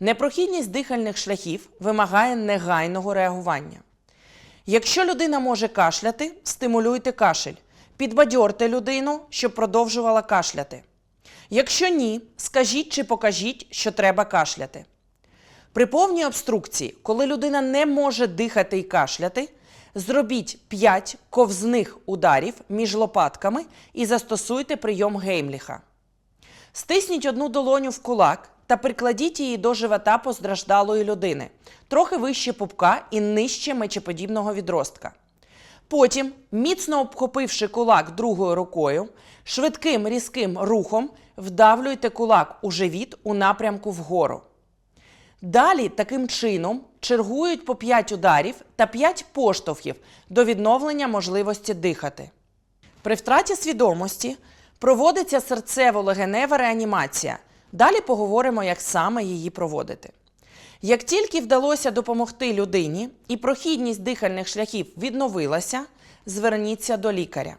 Непрохідність дихальних шляхів вимагає негайного реагування. Якщо людина може кашляти, стимулюйте кашель. Підбадьорте людину, щоб продовжувала кашляти. Якщо ні, скажіть чи покажіть, що треба кашляти. При повній обструкції, коли людина не може дихати і кашляти, зробіть 5 ковзних ударів між лопатками і застосуйте прийом Геймліха. Стисніть одну долоню в кулак та прикладіть її до живота постраждалої людини, трохи вище пупка і нижче мечеподібного відростка. Потім, міцно обхопивши кулак другою рукою, швидким різким рухом вдавлюйте кулак у живіт у напрямку вгору. Далі таким чином чергують по 5 ударів та 5 поштовхів до відновлення можливості дихати. При втраті свідомості проводиться серцево-легенева реанімація. Далі поговоримо, як саме її проводити. Як тільки вдалося допомогти людині і прохідність дихальних шляхів відновилася, зверніться до лікаря.